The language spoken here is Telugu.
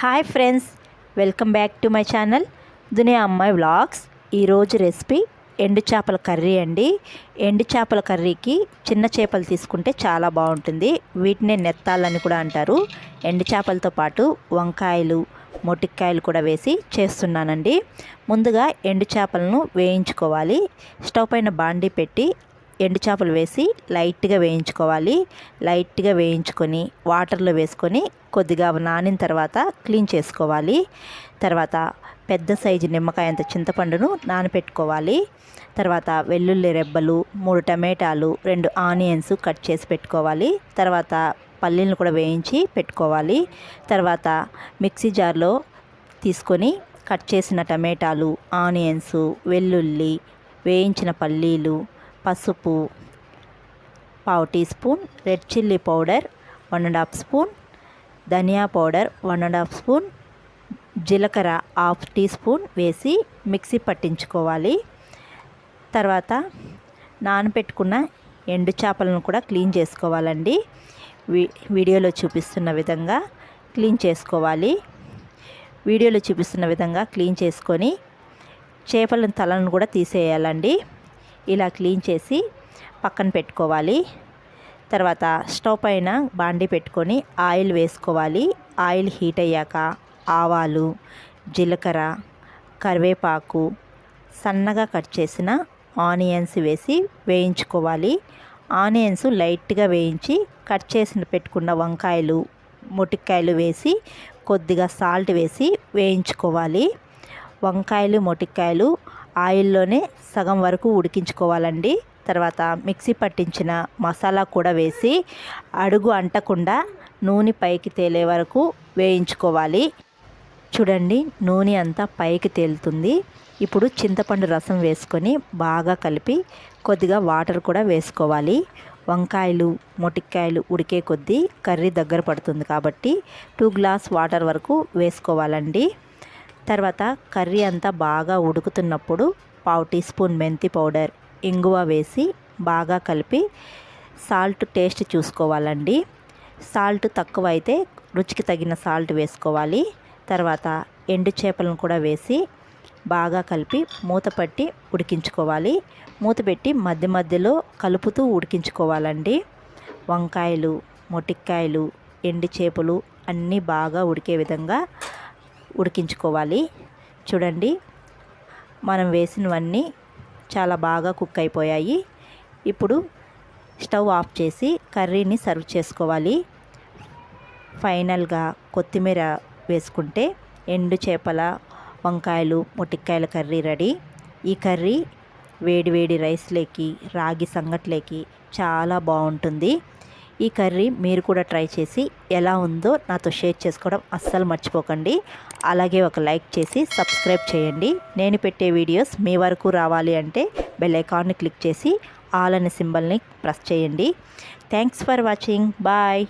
Hi friends welcome back to my channel దునియా అమ్మాయి వ్లాగ్స్. ఈరోజు రెసిపీ ఎండు చేపల కర్రీ అండి. ఎండు చేపల కర్రీకి చిన్న చేపలు తీసుకుంటే చాలా బాగుంటుంది. వీటినే నెత్తాలని కూడా అంటారు. ఎండు చేపలతో పాటు వంకాయలు మొటిక్కాయలు కూడా వేసి చేస్తున్నానండి. ముందుగా ఎండు చేపలను వేయించుకోవాలి. స్టవ్ పైన బాండీ పెట్టి ఎండు చేపలు వేసి లైట్గా వేయించుకోవాలి. లైట్గా వేయించుకొని వాటర్లో వేసుకొని కొద్దిగా నానిన తర్వాత క్లీన్ చేసుకోవాలి. తర్వాత పెద్ద సైజు నిమ్మకాయ అంత చింతపండును నానపెట్టుకోవాలి. తర్వాత వెల్లుల్లి రెబ్బలు మూడు టమాటాలు రెండు ఆనియన్స్ కట్ చేసి పెట్టుకోవాలి. తర్వాత పల్లీలను కూడా వేయించి పెట్టుకోవాలి. తర్వాత మిక్సీ జార్లో తీసుకొని కట్ చేసిన టమాటాలు ఆనియన్స్ వెల్లుల్లి వేయించిన పల్లీలు పసుపు పావు teaspoon red chilli powder one and half spoon dhaniya powder one and half spoon జీలకర్ర హాఫ్ టీ స్పూన్ వేసి మిక్సీ పట్టించుకోవాలి. తర్వాత నానబెట్టుకున్న ఎండు చేపలను కూడా క్లీన్ చేసుకోవాలండి. వీడియోలో చూపిస్తున్న విధంగా క్లీన్ చేసుకోవాలి. వీడియోలో చూపిస్తున్న విధంగా క్లీన్ చేసుకొని చేపల తలను కూడా తీసేయాలండి. ఇలా క్లీన్ చేసి పక్కన పెట్టుకోవాలి. తర్వాత స్టవ్ పైన బాండి పెట్టుకొని ఆయిల్ వేసుకోవాలి. ఆయిల్ హీట్ అయ్యాక ఆవాలు జీలకర్ర కరివేపాకు సన్నగా కట్ చేసిన ఆనియన్స్ వేసి వేయించుకోవాలి. ఆనియన్స్ లైట్గా వేయించి కట్ చేసిన పెట్టుకున్న వంకాయలు మొటిక్కాయలు వేసి కొద్దిగా సాల్ట్ వేసి వేయించుకోవాలి. వంకాయలు మొటిక్కాయలు ఆయిల్లోనే సగం వరకు ఉడికించుకోవాలండి. తర్వాత మిక్సీ పట్టించిన మసాలా కూడా వేసి అడుగు అంటకుండా నూనె పైకి తేలే వరకు వేయించుకోవాలి. చూడండి నూనె అంతా పైకి తేలుతుంది. ఇప్పుడు చింతపండు రసం వేసుకొని బాగా కలిపి కొద్దిగా వాటర్ కూడా వేసుకోవాలి. వంకాయలు మొటిక్కాయలు ఉడికే కొద్దీ కర్రీ దగ్గర పడుతుంది కాబట్టి టూ గ్లాస్ వాటర్ వరకు వేసుకోవాలండి. తర్వాత కర్రీ అంతా బాగా ఉడుకుతున్నప్పుడు పావు టీ స్పూన్ మెంతి పౌడర్ ఇంగువ వేసి బాగా కలిపి సాల్ట్ టేస్ట్ చూసుకోవాలండి. సాల్ట్ తక్కువ అయితే రుచికి తగిన సాల్ట్ వేసుకోవాలి. తర్వాత ఎండు చేపలను కూడా వేసి బాగా కలిపి మూత పట్టి ఉడికించుకోవాలి. మూత పెట్టి మధ్య మధ్యలో కలుపుతూ ఉడికించుకోవాలండి. వంకాయలు మొటిక్కాయలు ఎండు చేపలు అన్నీ బాగా ఉడికే విధంగా ఉడికించుకోవాలి. చూడండి మనం వేసినవన్నీ చాలా బాగా కుక్ అయిపోయాయి. ఇప్పుడు స్టవ్ ఆఫ్ చేసి కర్రీని సర్వ్ చేసుకోవాలి. ఫైనల్గా కొత్తిమీర వేసుకుంటే ఎండు చేపల వంకాయలు ముటిక్కాయల కర్రీ రెడీ. ఈ కర్రీ వేడి వేడి రైస్లేకి రాగి సంగట్లేకి చాలా బాగుంటుంది. ఈ కర్రీ మీరు కూడా ట్రై చేసి ఎలా ఉందో నాతో షేర్ చేసుకోవడం అస్సలు మర్చిపోకండి. అలాగే ఒక లైక్ చేసి సబ్స్క్రైబ్ చేయండి. నేను పెట్టే వీడియోస్ మీ వరకు రావాలి అంటే బెల్ ఐకాన్ని క్లిక్ చేసి ఆల్ అనే సింబల్ని ప్రెస్ చేయండి. Thanks for watching. బాయ్.